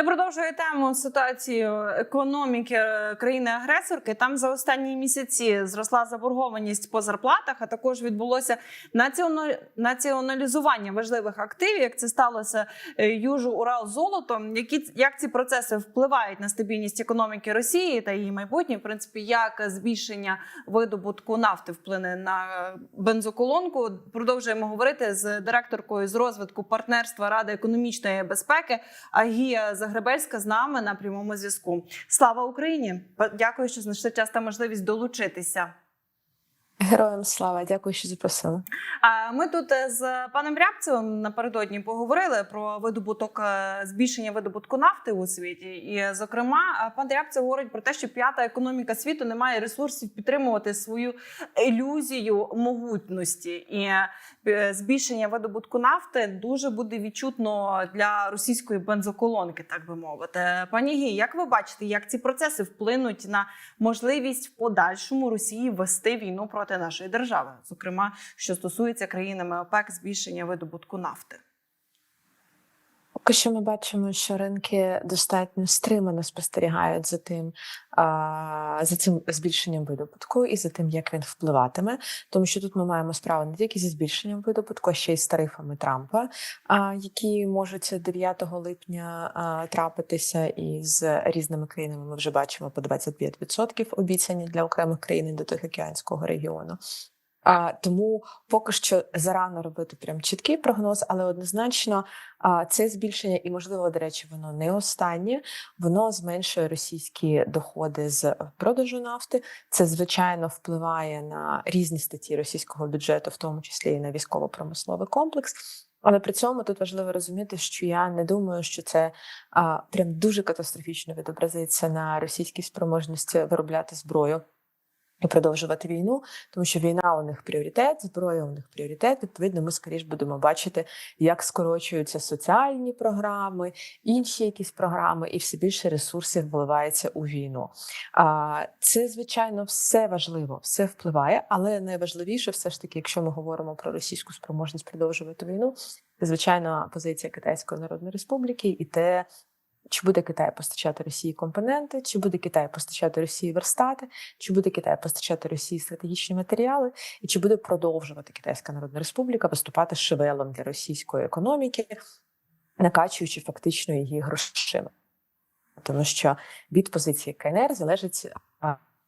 І продовжує тему ситуацію економіки е, країни-агресорки. Там за останні місяці зросла заборгованість по зарплатах, а також відбулося націона- націоналізування важливих активів. Як це сталося е, Южу Урал золотом? Які як ці процеси впливають на стабільність економіки Росії та її майбутнє? В принципі, як збільшення видобутку нафти вплине на бензоколонку? Продовжуємо говорити з директоркою з розвитку партнерства Ради економічної безпеки. Агія Загребельська з нами на прямому зв'язку. Слава Україні! Дякую, що знайшли час та можливість долучитися. Героям слава, дякую, що запросили. Ми тут е, з паном Рябцевим напередодні поговорили про видобуток е, збільшення видобутку нафти у світі. І, зокрема, е, пан Рябцев говорить про те, що п'ята економіка світу не має ресурсів підтримувати свою ілюзію могутності, і збільшення видобутку нафти дуже буде відчутно для російської бензоколонки, так би мовити. Пані Гі, як ви бачите, як ці процеси вплинуть на можливість в подальшому Росії вести війну проти нашої держави, зокрема, що стосується країнами ОПЕК збільшення видобутку нафти. Поки що ми бачимо, що ринки достатньо стримано спостерігають за тим, за цим збільшенням видобутку і за тим, як він впливатиме. Тому що тут ми маємо справу не тільки зі збільшенням видобутку, а ще й з тарифами Трампа, які можуть 9 липня трапитися, і з різними країнами ми вже бачимо по 25% обіцяні для окремих країн до Тихоокеанського регіону. А, тому поки що зарано робити прям чіткий прогноз, але однозначно а, це збільшення, і можливо, до речі, воно не останнє. Воно зменшує російські доходи з продажу нафти. Це звичайно впливає на різні статті російського бюджету, в тому числі і на військово-промисловий комплекс. Але при цьому тут важливо розуміти, що я не думаю, що це а, прям дуже катастрофічно відобразиться на російській спроможності виробляти зброю і продовжувати війну, тому що війна у них пріоритет, зброя у них пріоритет. Відповідно, ми скоріш будемо бачити, як скорочуються соціальні програми, інші якісь програми, і все більше ресурсів вливається у війну. А це звичайно все важливо, все впливає, але найважливіше, все ж таки, якщо ми говоримо про російську спроможність продовжувати війну, це звичайно позиція Китайської Народної Республіки і те. Чи буде Китай постачати Росії компоненти, чи буде Китай постачати Росії верстати, чи буде Китай постачати Росії стратегічні матеріали, і чи буде продовжувати Китайська Народна Республіка виступати шевелом для російської економіки, накачуючи фактично її грошима? Тому що від позиції КНР залежить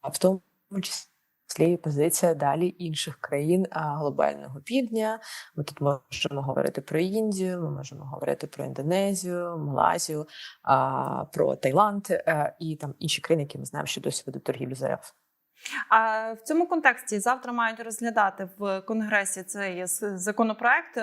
в тому числі числі позиція далі інших країн глобального півдня. Ми тут можемо говорити про Індію, ми можемо говорити про Індонезію, Малайзію, про Таїланд і там інші країни, які ми знаємо, що досі ведуть торгівлю з РФ. А в цьому контексті завтра мають розглядати в конгресі цей законопроект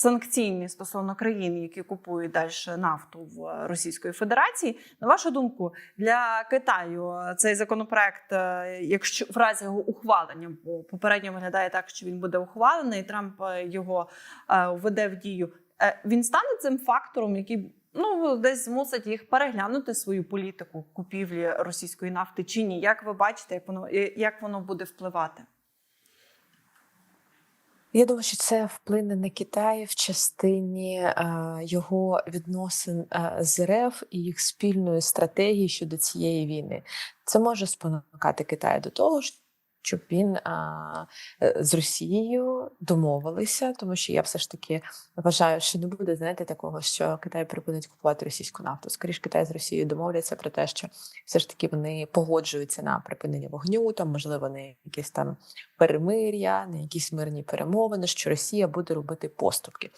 санкційний стосовно країн, які купують далі нафту в Російської Федерації. На вашу думку, для Китаю цей законопроект, е, якщо в разі його ухвалення, бо попередньо виглядає так, що він буде ухвалений, Трамп е, його е, введе в дію. Він стане цим фактором, який ну десь змусить їх переглянути свою політику купівлі російської нафти чи ні? Як ви бачите, як воно як воно буде впливати? Я думаю, що це вплине на Китай в частині е, його відносин е, з РФ і їх спільної стратегії щодо цієї війни. Це може спонукати Китай до того, щоб він а, з Росією домовилися, тому що я все ж таки вважаю, що не буде знаєте, такого, що Китай припинить купувати російську нафту. Скоріш Китай з Росією домовляться про те, що все ж таки вони погоджуються на припинення вогню, там можливо на якісь там перемир'я, на якісь мирні перемовини, що Росія буде робити поступки.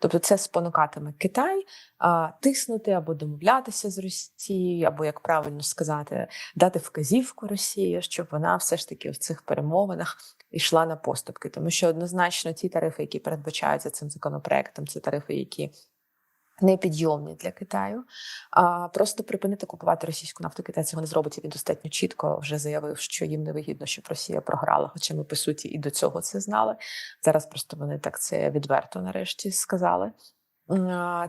Тобто це спонукатиме Китай а, тиснути або домовлятися з Росією, або як правильно сказати, дати вказівку Росії, щоб вона все ж таки в цих перемовинах йшла на поступки. Тому що однозначно ті тарифи, які передбачаються цим законопроектом, це тарифи, які непідйомні для Китаю. А просто припинити купувати російську нафту. Китай цього не зробить. Він достатньо чітко вже заявив, що їм не вигідно, щоб Росія програла. Хоча ми по суті і до цього це знали. Зараз просто вони так це відверто нарешті сказали.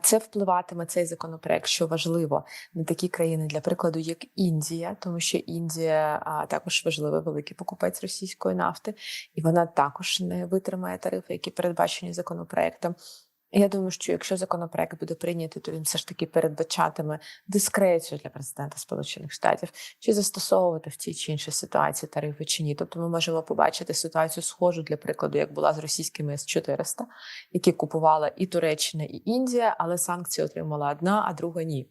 Це впливатиме цей законопроект, що важливо на такі країни, для прикладу, як Індія, тому що Індія а, також важливий великий покупець російської нафти, і вона також не витримає тарифи, які передбачені законопроектом. Я думаю, що якщо законопроект буде прийнятий, то він все ж таки передбачатиме дискрецію для президента Сполучених Штатів, чи застосовувати в тій чи іншій ситуації тарифи чи ні. Тобто ми можемо побачити ситуацію схожу для прикладу, як була з російськими С-400, які купувала і Туреччина, і Індія, але санкції отримала одна, а друга ні.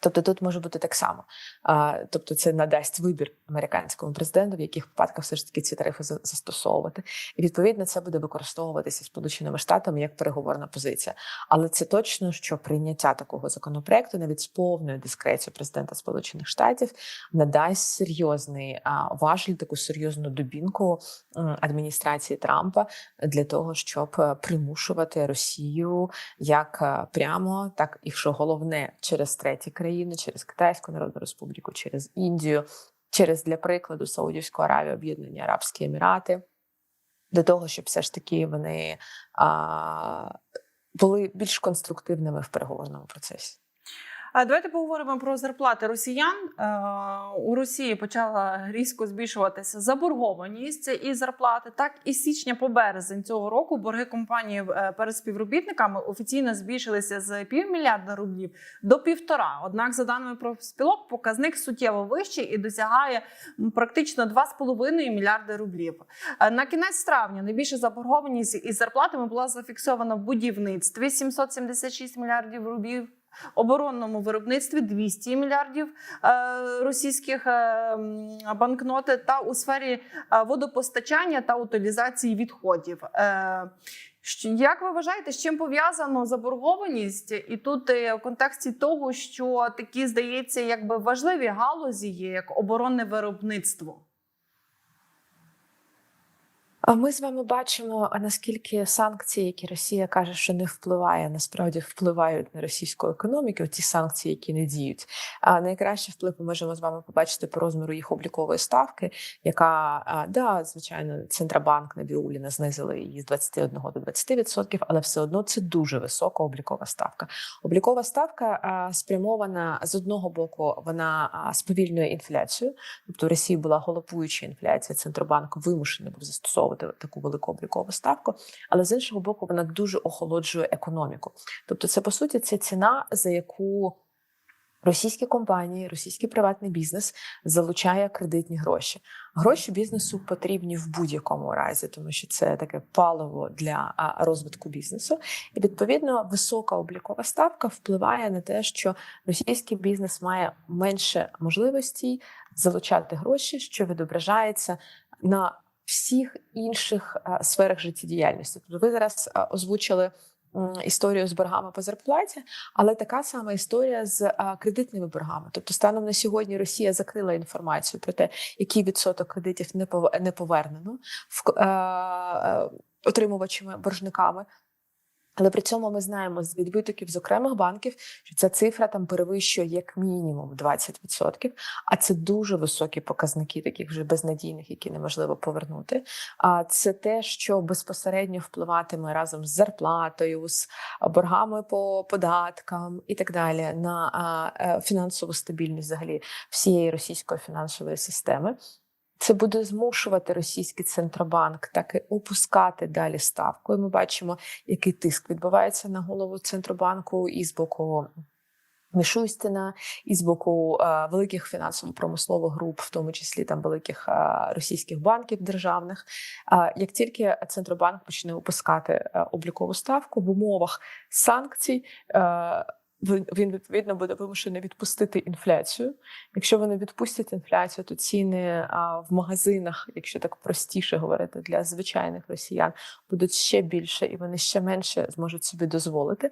Тобто тут може бути так само. А, тобто це надасть вибір американському президенту, в яких випадках все ж таки ці тарифи застосовувати. І відповідно це буде використовуватися Сполученими Штатами як переговорна позиція. Але це точно, що прийняття такого законопроекту навіть з повною дискрецією президента Сполучених Штатів надасть серйозний важіль, таку серйозну дубінку адміністрації Трампа для того, щоб е, примушувати Росію як е, прямо, так і що головне через треті країни, через Китайську Народну Республіку, через Індію, через для прикладу Саудівську Аравію, Об'єднані Арабські Емірати, для того, щоб все ж таки вони а, були більш конструктивними в переговорному процесі. Давайте поговоримо про зарплати росіян. Е, У Росії почала різко збільшуватися заборгованість і зарплати. Так і січня по березень цього року борги компанії е, перед співробітниками офіційно збільшилися з півмільярда рублів до півтора. Однак, за даними профспілок, показник суттєво вищий і досягає практично 2,5 мільярди рублів. Е, На кінець травня найбільша заборгованість із зарплатами була зафіксована в будівництві 776 мільярдів рублів. Оборонному виробництві 200 мільярдів е, російських е, банкноти та у сфері е, водопостачання та утилізації відходів. Як ви вважаєте, з чим пов'язано заборгованість? І тут в контексті того, що такі здається, якби важливі галузі є, як оборонне виробництво. Ми з вами бачимо, наскільки санкції, які Росія каже, що не впливає, насправді впливають на російську економіку. Ті санкції, які не діють. А найкращий вплив ми можемо з вами побачити по розміру їх облікової ставки, яка да, звичайно, центробанк на Біуліна знизили її з 21 до 20%, але все одно це дуже висока облікова ставка. Облікова ставка спрямована з одного боку, вона сповільнює інфляцію. Тобто в Росії була голопуюча інфляція. Центробанк вимушений був застосовувати таку велику облікову ставку, але з іншого боку, вона дуже охолоджує економіку. Тобто, це по суті це ціна, за яку російські компанії, російський приватний бізнес залучає кредитні гроші. Гроші бізнесу потрібні в будь-якому разі, тому що це таке паливо для розвитку бізнесу. І відповідно висока облікова ставка впливає на те, що російський бізнес має менше можливостей залучати гроші, що відображається на всіх інших сферах життєдіяльності. Тобто ви зараз озвучили історію з боргами по зарплаті, але така сама історія з а, кредитними боргами. Тобто, станом на сьогодні Росія закрила інформацію про те, який відсоток кредитів не повернено в е, е, отримувачами боржниками. Але при цьому ми знаємо з відбитків з окремих банків, що ця цифра там перевищує як мінімум 20%, а це дуже високі показники, таких вже безнадійних, які неможливо повернути. А це те, що безпосередньо впливатиме разом з зарплатою, з боргами по податкам і так далі на е, фінансову стабільність взагалі всієї російської фінансової системи. Це буде змушувати російський центробанк так і опускати далі ставку. І ми бачимо, який тиск відбувається на голову центробанку і з боку. Мішустіна і з боку е, великих фінансово-промислових груп, в тому числі там великих е, російських банків державних. Е, як тільки центробанк почне опускати е, облікову ставку в умовах санкцій, е, він відповідно буде вимушений відпустити інфляцію. Якщо вони відпустять інфляцію, то ціни в магазинах, якщо так простіше говорити, для звичайних росіян будуть ще більше, і вони ще менше зможуть собі дозволити.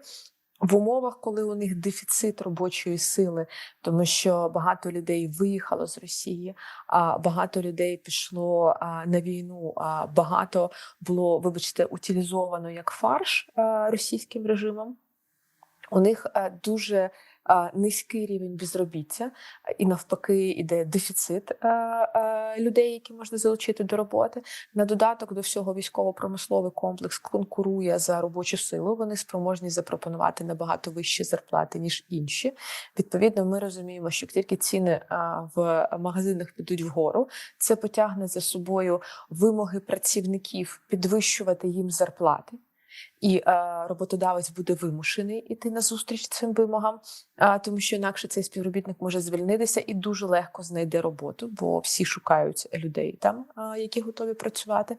В умовах, коли у них дефіцит робочої сили, тому що багато людей виїхало з Росії, а багато людей пішло на війну, а багато було, вибачте, утилізовано як фарш російським режимом. У них е, дуже е, низький рівень безробіття, і навпаки, іде дефіцит е, е, людей, які можна залучити до роботи. На додаток до всього військово-промисловий комплекс конкурує за робочу силу. Вони спроможні запропонувати набагато вищі зарплати ніж інші. Відповідно, ми розуміємо, що тільки ціни е, в магазинах підуть вгору, це потягне за собою вимоги працівників підвищувати їм зарплати. І е, роботодавець буде вимушений іти на зустріч цим вимогам, тому що інакше цей співробітник може звільнитися і дуже легко знайде роботу, бо всі шукають людей там, які готові працювати.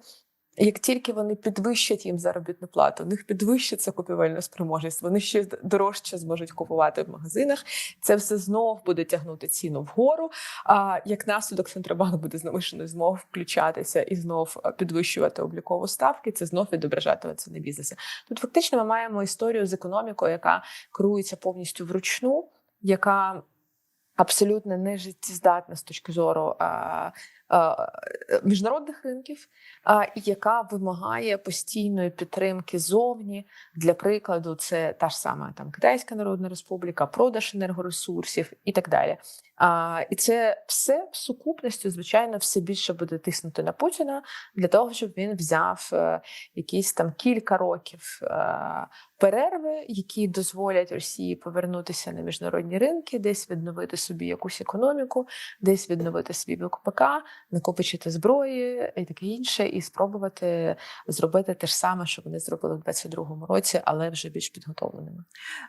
Як тільки вони підвищать їм заробітну плату, у них підвищиться купівельна спроможність, вони ще дорожче зможуть купувати в магазинах. Це все знов буде тягнути ціну вгору. А як наслідок Центробанк буде змушений знов включатися і знов е, підвищувати облікову ставки, це знов відображатиметься на бізнесі. Тут фактично ми маємо історію з економікою, яка керується повністю вручну, яка абсолютно не життєздатна з точки зору а, міжнародних ринків, яка вимагає постійної підтримки зовні. Для прикладу, це та ж сама там Китайська Народна Республіка, продаж енергоресурсів і так далі. І це все в сукупності, звичайно, все більше буде тиснути на Путіна для того, щоб він взяв е, якісь там кілька років е, перерви, які дозволять Росії повернутися на міжнародні ринки, десь відновити собі якусь економіку, десь відновити свій ВКПК, накопичити зброї і таке інше, і спробувати зробити те ж саме, що вони зробили в 22-му році, але вже більш підготовленими.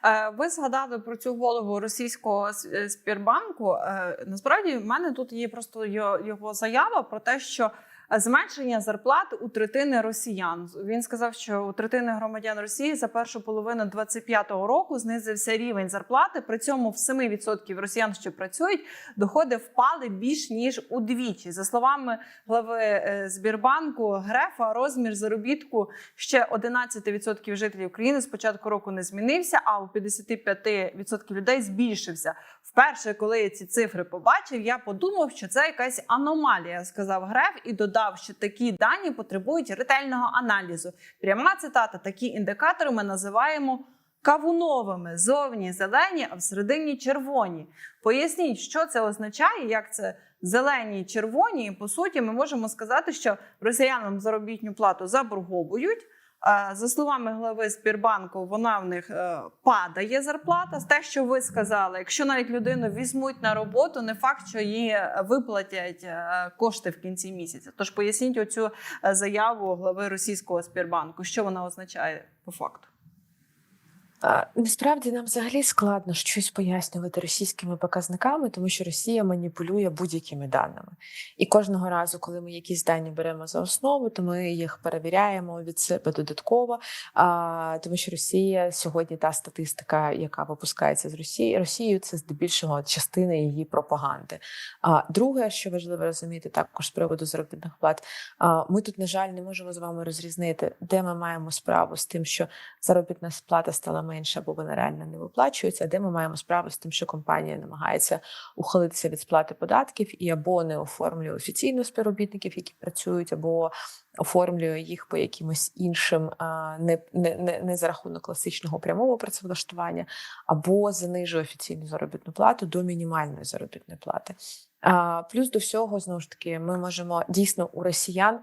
Е, Ви згадали про цю голову російського е, Спірбанку. Е, Насправді, в мене тут є просто йо- його заява про те, що е, зменшення зарплат у третини росіян. Він сказав, що у третини громадян Росії за першу половину 25-го року знизився рівень зарплати. При цьому в 7% росіян, що працюють, доходи впали більш ніж удвічі. За словами глави е, Збірбанку Грефа, розмір заробітку ще 11% жителів країни з початку року не змінився, а у 55% людей збільшився. Вперше, коли я ці цифри побачив, я подумав, що це якась аномалія, сказав Греф, і додав, що такі дані потребують ретельного аналізу. Пряма цитата: такі індикатори ми називаємо. Кавуновими зовні зелені, а всередині червоні. Поясніть, що це означає, як це зелені червоні. І по суті, ми можемо сказати, що росіянам заробітну плату заборговують. Е, За словами глави Спірбанку, вона в них е, падає зарплата. З те, що ви сказали, якщо навіть людину візьмуть на роботу, не факт, що їй виплатять е, кошти в кінці місяця. Тож поясніть оцю заяву глави російського Спірбанку, що вона означає по факту. Насправді нам взагалі складно щось пояснювати російськими показниками, тому що Росія маніпулює будь-якими даними. І кожного разу, коли ми якісь дані беремо за основу, то ми їх перевіряємо від себе додатково. А, тому що Росія сьогодні та статистика, яка випускається з Росії, Росією, це здебільшого частина її пропаганди. А друге, що важливо розуміти, також з приводу заробітних плат, а, ми тут, на жаль, не можемо з вами розрізнити, де ми маємо справу з тим, що заробітна сплата стала менше, або вона реально не виплачується, де ми маємо справу з тим, що компанія намагається ухилитися від сплати податків і або не оформлює офіційно співробітників, які працюють, або оформлює їх по якимось іншим, не, не, не, не за рахунок класичного прямого працевлаштування, або занижує офіційну заробітну плату до мінімальної заробітної плати. Плюс до всього, знову ж таки, ми можемо дійсно у росіян.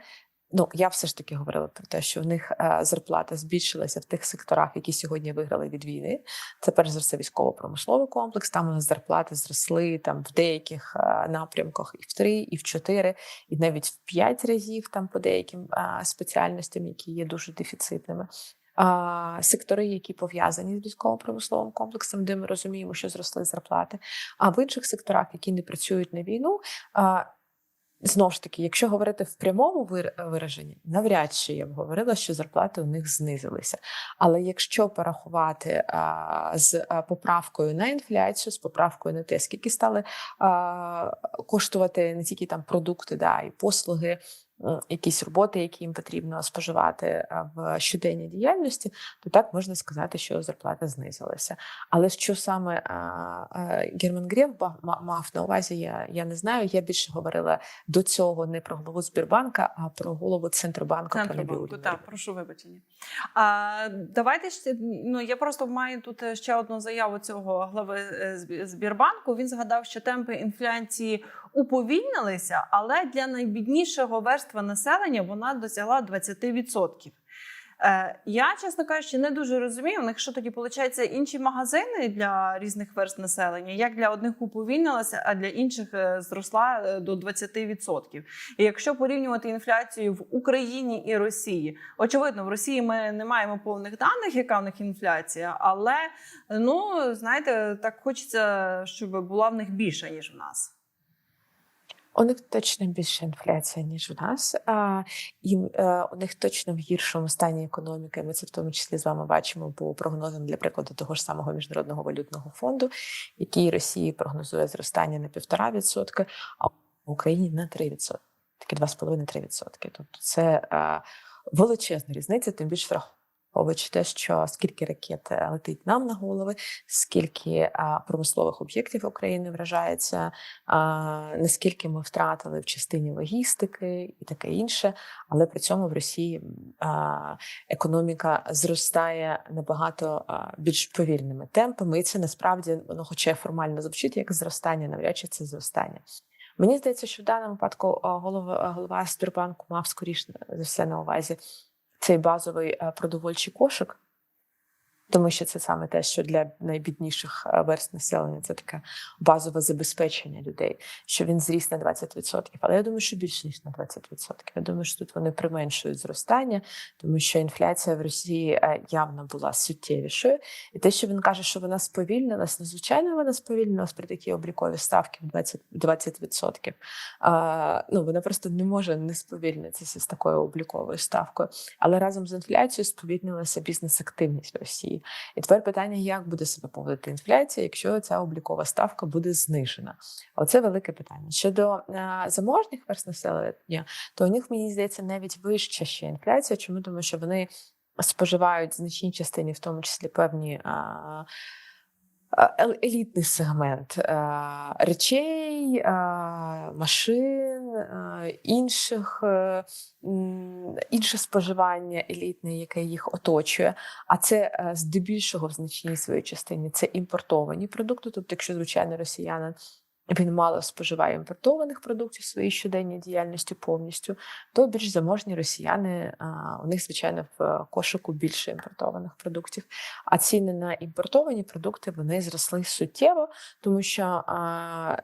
Ну, я все ж таки говорила про те, що в них е, зарплата збільшилася в тих секторах, які сьогодні виграли від війни. Це перш за все військово-промисловий комплекс. Там у нас зарплати зросли там в деяких е, напрямках і в три, і в чотири, і навіть в п'ять разів там по деяким е, спеціальностям, які є дуже дефіцитними. А, сектори, які пов'язані з військово-промисловим комплексом, де ми розуміємо, що зросли зарплати. А в інших секторах, які не працюють на війну, а, Знову ж таки, якщо говорити в прямому вир- вираженні, навряд чи я б говорила, що зарплати у них знизилися. Але якщо порахувати а, з поправкою на інфляцію, з поправкою на те, скільки стали а, коштувати не тільки там продукти, да, і послуги, якісь роботи, які їм потрібно споживати в щоденній діяльності, то так можна сказати, що зарплата знизилася. Але що саме Герман Греф мав на увазі, я, я не знаю. Я більше говорила до цього не про голову Збірбанка, а про голову Центробанку. Центробанку, так, прошу вибачення. А, давайте ще, ну я просто маю тут е, ще одну заяву цього глави е, Збірбанку. Він згадав, що темпи інфляції уповільнилися, але для найбіднішого верства населення вона досягла 20%. Е, я, чесно кажучи, не дуже розумію. У них що тоді виходить інші магазини для різних верст населення, як для одних уповільнилася, а для інших е, зросла е, до 20%. І якщо порівнювати інфляцію в Україні і Росії, очевидно, в Росії ми не маємо повних даних, яка в них інфляція, але ну знаєте, так хочеться, щоб була в них більша ніж в нас. У них точно більша інфляція, ніж у нас. А, і е, у них точно в гіршому стані економіки. Ми це в тому числі з вами бачимо по прогнозам, для прикладу, того ж самого міжнародного валютного фонду, який Росії прогнозує зростання на 1,5%, а в Україні на 3%. Такі 2,5-3%. Тобто це е, величезна різниця, тим більше враховуючи те, що скільки ракет е, летить нам на голови, скільки а, промислових об'єктів України вражається, а, наскільки ми втратили в частині логістики і таке інше. Але при цьому в Росії а, економіка зростає набагато а, більш повільними темпами, і це насправді воно, хоча формально звучить як зростання, навряд чи це зростання. Мені здається, що в даному випадку голова, голова Сбербанку мав скоріше за все на увазі цей базовий е, продовольчий кошик, тому що це саме те, що для найбідніших е, верст населення це таке базове забезпечення людей, що він зріс на 20%. Але я думаю, що більше ніж на 20%. Я думаю, що тут вони применшують зростання, тому що інфляція в Росії е, явно була суттєвішою. І те, що він каже, що вона сповільнилась, ну, звичайно, вона сповільнилась при такій обліковій ставці в 20%. 20%. А, ну, вона просто не може не сповільнитися з такою обліковою ставкою. Але разом з інфляцією сповільнилася бізнес-активність Росії. І тепер питання, як буде себе поводити інфляція, якщо ця облікова ставка буде знижена? Оце велике питання. Щодо е, заможних верст населення, то у них мені здається навіть вища ще інфляція. Чому тому, що вони споживають в значній частині, в тому числі певні. А, елітний сегмент е, речей, е, машин, інших, інше споживання елітне, яке їх оточує. А це е, здебільшого в значній своїй частині це імпортовані продукти. Тобто, якщо звичайно росіянин він мало споживає імпортованих продуктів в своїй щоденній діяльності повністю, то більш заможні росіяни у них, звичайно, в кошику більше імпортованих продуктів. А ціни на імпортовані продукти вони зросли суттєво, тому що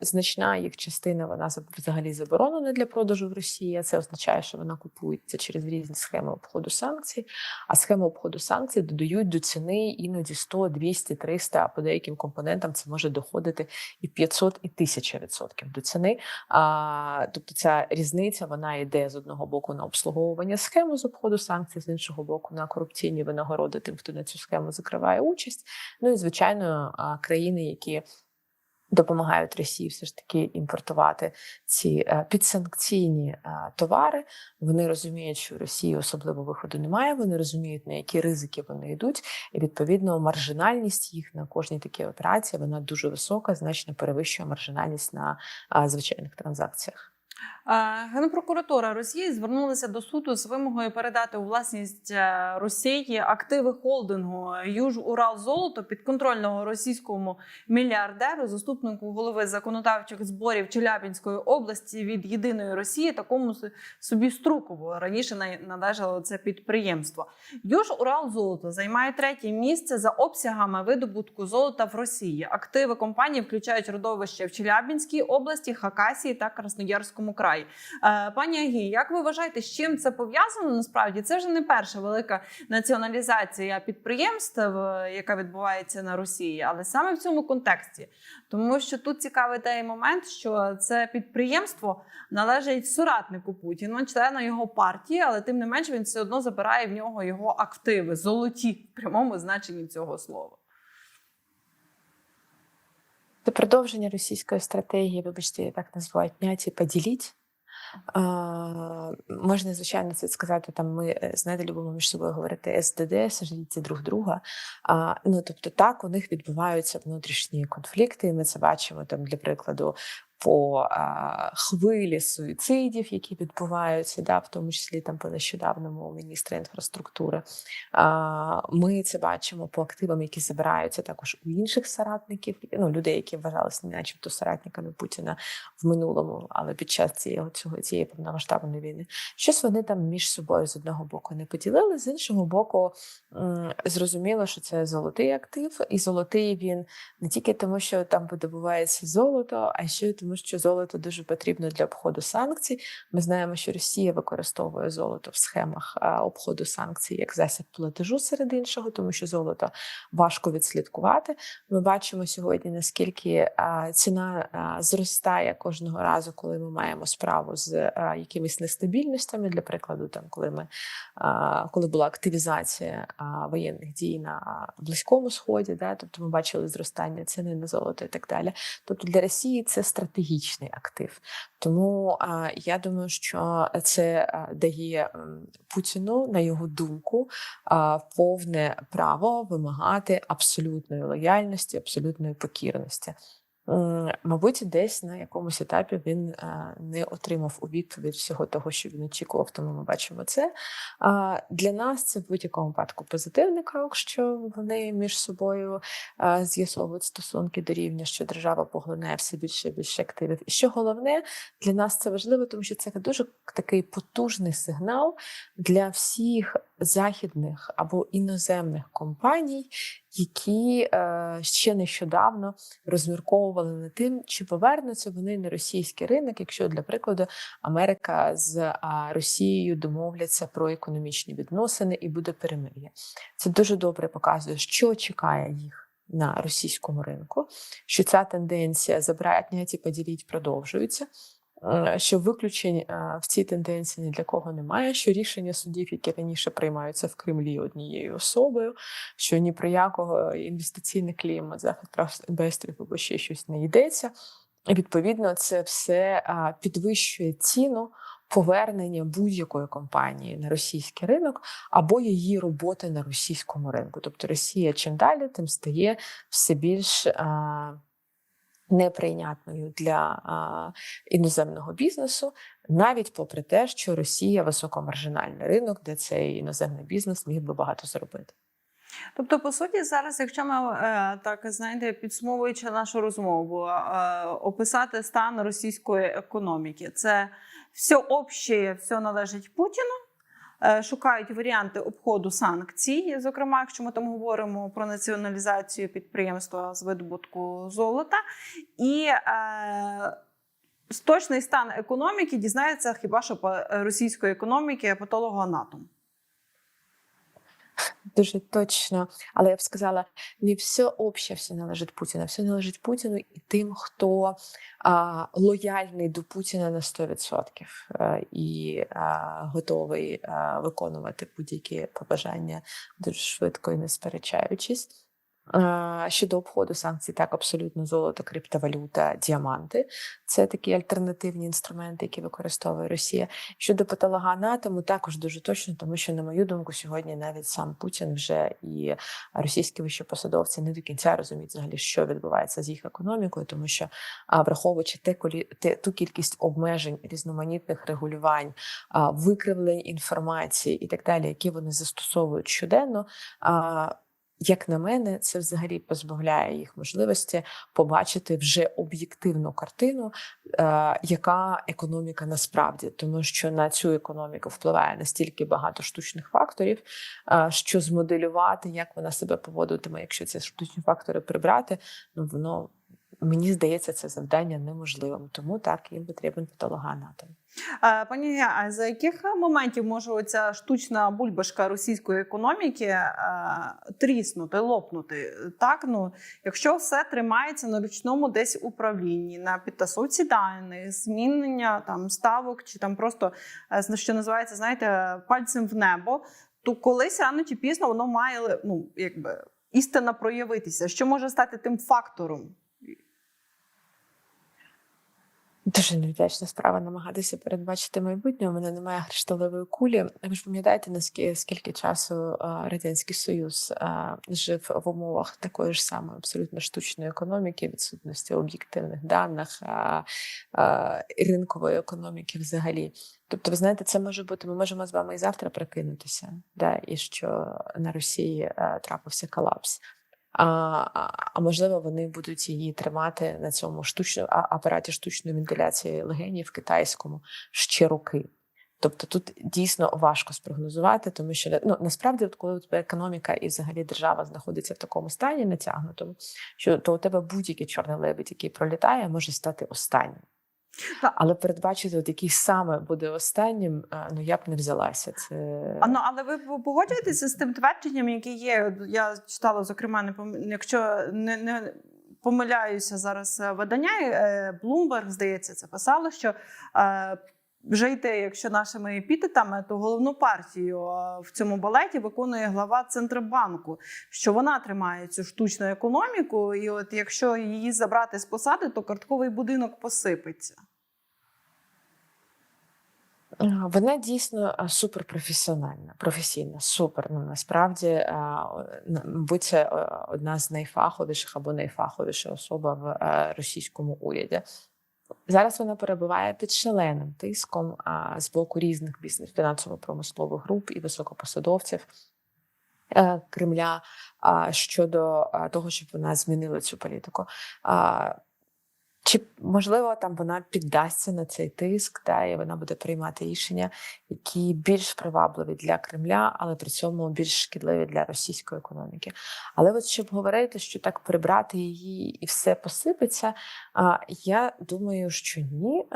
значна їх частина вона взагалі заборонена для продажу в Росії. Це означає, що вона купується через різні схеми обходу санкцій. А схеми обходу санкцій додають до ціни іноді 100, 200, 300, а по деяким компонентам це може доходити і 500, і 1000 відсотків до ціни. А, тобто ця різниця вона йде з одного боку на обслуговування схеми з обходу санкцій, з іншого боку на корупційні винагороди тим, хто на цю схему закриває участь. Ну і звичайно, країни, які допомагають Росії все ж таки імпортувати ці е, підсанкційні е, товари. Вони розуміють, що Росії особливо виходу немає. Вони розуміють, на які ризики вони йдуть, і відповідно маржинальність їх на кожній такій операції вона дуже висока, значно перевищує маржинальність на звичайних транзакціях. Генпрокуратура Росії звернулася до суду з вимогою передати у власність е, Росії активи холдингу Юж Урал Золото підконтрольного російському мільярдеру, заступнику голови законодавчих зборів Челябінської області від єдиної Росії, такому собі Струкову. Раніше на- належало це підприємство. Юж Урал Золото займає третє місце за обсягами видобутку золота в Росії. Активи компанії включають родовища в Челябінській області, Хакасії та Красноярському краї. Е, Пані Агі, як ви вважаєте, з чим це пов'язано? Насправді це вже не перша велика націоналізація підприємств, е, яка відбувається на Росії, але саме в цьому контексті, тому що тут цікавий той момент, що це підприємство належить соратнику Путіну, члену його партії, але тим не менш він все одно забирає в нього його активи, золоті в прямому значенні цього слова. Це продовження російської стратегії, вибачте, я так називають «отнять і поділіть. А, можна, звичайно, це сказати. Там ми е, знаєте, любимо між собою говорити СДД, сожаліться друг друга. А, ну тобто, так у них відбуваються внутрішні конфлікти. і Ми це бачимо там для прикладу. По а, хвилі суїцидів, які відбуваються, да, в тому числі там по нещодавному міністра інфраструктури. А, Ми це бачимо по активам, які забираються також у інших соратників, ну людей, які вважалися начебто соратниками Путіна в минулому, але під час цієї цього цієї повномасштабної війни. Щось вони там між собою з одного боку не поділили, з іншого боку, зрозуміло, що це золотий актив, і золотий він не тільки тому, що там видобувається золото, а ще й тому, що золото дуже потрібно для обходу санкцій. Ми знаємо, що Росія використовує золото в схемах обходу санкцій як засіб платежу серед іншого, тому що золото важко відслідкувати. Ми бачимо сьогодні, наскільки ціна зростає кожного разу, коли ми маємо справу з якимись нестабільностями. Для прикладу, там коли ми коли була активізація воєнних дій на близькому сході, да, тобто ми бачили зростання ціни на золото і так далі. Тобто для Росії це стратегічний актив. Тому а, я думаю, що це дає Путіну, на його думку, а, повне право вимагати абсолютної лояльності, абсолютної покірності. Мабуть, десь на якомусь етапі він не отримав у відповідь всього того, що він очікував, тому ми бачимо це. Для нас це в будь-якому випадку позитивний крок, що вони між собою з'ясовують стосунки до рівня, що держава поглинає все більше і більше активів. І що головне для нас це важливо, тому що це дуже такий потужний сигнал для всіх західних або іноземних компаній, які е, ще нещодавно розмірковували над тим, чи повернуться вони на російський ринок, якщо для прикладу Америка з Росією домовляться про економічні відносини і буде перемир'я. Це дуже добре показує, що чекає їх. На російському ринку, що ця тенденція забратня і поділіть продовжується, що виключень е, в цій тенденції ні для кого немає, що рішення судів, які раніше приймаються в Кремлі однією особою, що ні про якого інвестиційний клімат, захист прав інвесторів або ще щось не йдеться. І відповідно це все підвищує ціну повернення будь-якої компанії на російський ринок або її роботи на російському ринку. Тобто Росія чим далі, тим стає все більш а, неприйнятною для іноземного бізнесу, навіть попри те, що Росія високомаржинальний ринок, де цей іноземний бізнес міг би багато зробити. Тобто, по суті, зараз, якщо ми е, так знаєте, підсумовуючи нашу розмову, е, описати стан російської економіки, це все обще, все належить Путіну. Е, Шукають варіанти обходу санкцій, зокрема, якщо ми там говоримо про націоналізацію підприємства з видобутку золота, і е, точний стан економіки дізнається хіба що по е, російської економіки патологоанатом. Дуже точно, але я б сказала, не все обще все належить Путіну, все належить Путіну і тим, хто а, лояльний до Путіна на 100% е, і а, готовий а, виконувати будь-які побажання дуже швидко і не сперечаючись. Щодо обходу санкцій, так абсолютно золото, криптовалюта, діаманти це такі альтернативні інструменти, які використовує Росія. Щодо патологоанатому, також дуже точно, тому що, на мою думку, сьогодні навіть сам Путін вже і російські вищепосадовці не до кінця розуміють взагалі, що відбувається з їх економікою, тому що враховуючи те, те ту кількість обмежень, різноманітних регулювань, викривлень інформації і так далі, які вони застосовують щоденно. Як на мене, це взагалі позбавляє їх можливості побачити вже об'єктивну картину, е, яка економіка насправді, тому що на цю економіку впливає настільки багато штучних факторів, е, що змоделювати, як вона себе поводитиме, якщо ці штучні фактори прибрати, ну воно мені здається, це завдання неможливим. Тому так їм потрібен патологоанатом. Пані, а за яких моментів може оця штучна бульбашка російської економіки тріснути, лопнути? Так, ну якщо все тримається на ручному десь управлінні, на підтасовці даних, змінення там ставок, чи там просто е, що називається, знаєте, пальцем в небо, то колись рано чи пізно воно має ну якби істина проявитися. Що може стати тим фактором? Дуже невдячна справа намагатися передбачити майбутнє. У мене немає кришталевої кулі. Ви ж пам'ятаєте, наскільки скільки часу Радянський Союз жив в умовах такої ж самої абсолютно штучної економіки, відсутності об'єктивних даних, ринкової економіки взагалі. Тобто, ви знаєте, це може бути. Ми можемо з вами і завтра прокинутися, да, і що на Росії трапився колапс. А, а, можливо, вони будуть її тримати на цьому штучному апараті штучної вентиляції легенів китайському ще роки. Тобто тут дійсно важко спрогнозувати, тому що ну насправді, от коли економіка і взагалі держава знаходиться в такому стані натягнутому, що то у тебе будь-який чорний лебедь, який пролітає, може стати останнім. Та- Але передбачити, от який саме буде останнім, е, ну я б не взялася. Це А, ну, але ви погоджуєтеся з тим твердженням, яке є. Я читала, зокрема, не пом- якщо не, не помиляюся зараз е, видання, е, Bloomberg, здається, це писало, що вже йти, якщо нашими епітетами, то головну партію е, в цьому балеті виконує глава Центробанку, що вона тримає цю штучну економіку, і от якщо її забрати з посади, то картковий будинок посипеться. Вона дійсно суперпрофесіональна, професійна, супер. Ну насправді, на- мабуть, це е, одна з найфаховіших або найфаховіша особа в е, російському уряді. Зараз вона перебуває під шаленим тиском а, з боку різних бізнес фінансово-промислових груп і високопосадовців е, Кремля щодо того, щоб вона змінила цю політику. Чи можливо там вона піддасться на цей тиск, та і вона буде приймати рішення, які більш привабливі для Кремля, але при цьому більш шкідливі для російської економіки. Але от щоб говорити, що так прибрати її і все посипеться, я думаю, що ні.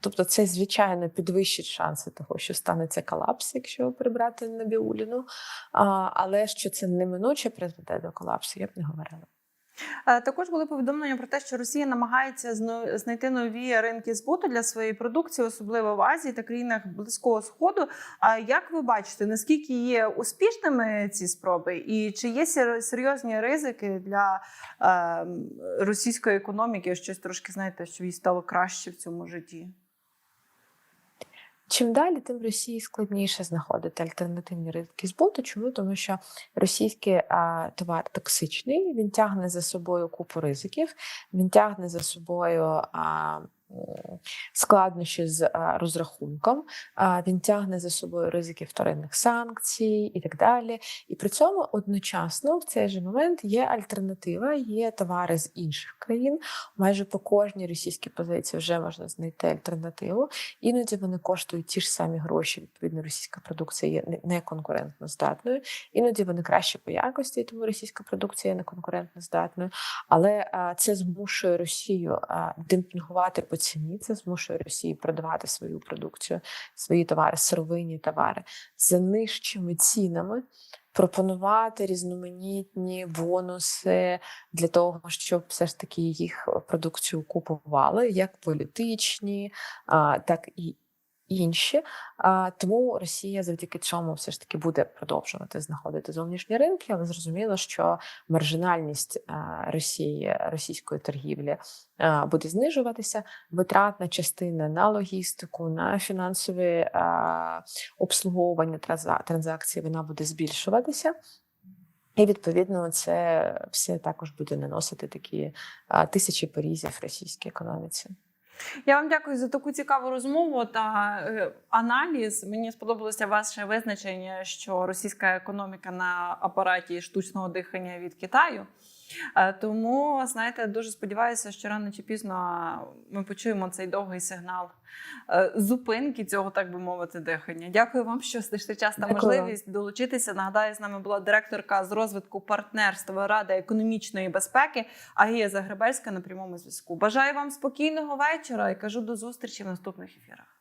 Тобто, це звичайно підвищить шанси того, що станеться колапс, якщо прибрати Набіуліну. Але що це неминуче призведе до колапсу, я б не говорила. Е, Також були повідомлення про те, що Росія намагається знайти нові ринки збуту для своєї продукції, особливо в Азії та країнах Близького Сходу. А як ви бачите, наскільки є успішними ці спроби, і чи є сер- серйозні ризики для е, російської економіки? Щось трошки знаєте, щоб їй стало краще в цьому житті? Чим далі, тим Росії складніше знаходити альтернативні ринки збуту. Чому? Тому що російський а, товар токсичний, він тягне за собою купу ризиків, він тягне за собою. А, Складнощі з розрахунком, він тягне за собою ризики вторинних санкцій і так далі. І при цьому одночасно в цей же момент є альтернатива, є товари з інших країн. Майже по кожній російській позиції вже можна знайти альтернативу. Іноді вони коштують ті ж самі гроші. Відповідно, російська продукція є не- не здатною. Іноді вони краще по якості, тому російська продукція є не конкурентно здатною. Але це змушує Росію демпінгувати по ціні. Це змушує Росію продавати свою продукцію, свої товари, сировинні товари за нижчими цінами. Пропонувати різноманітні бонуси для того, щоб все ж таки їх продукцію купували, як політичні, так і інші. Тому Росія завдяки цьому все ж таки буде продовжувати знаходити зовнішні ринки, але зрозуміло, що маржинальність Росії російської торгівлі буде знижуватися. Витратна частина на логістику, на фінансові обслуговування транза- транзакцій вона буде збільшуватися. І відповідно це все також буде наносити такі тисячі порізів російській економіці. Я вам дякую за таку цікаву розмову та е, аналіз. Мені сподобалося ваше визначення, що російська економіка на апараті штучного дихання від Китаю. Е, Тому, знаєте, дуже сподіваюся, що рано чи пізно ми почуємо цей довгий сигнал е, зупинки цього, так би мовити, дихання. Дякую вам, що знайшли час та Дякую можливість долучитися. Нагадаю, з нами була директорка з розвитку партнерства Ради економічної безпеки Агія Загребельська на прямому зв'язку. Бажаю вам спокійного вечора і кажу до зустрічі в наступних ефірах.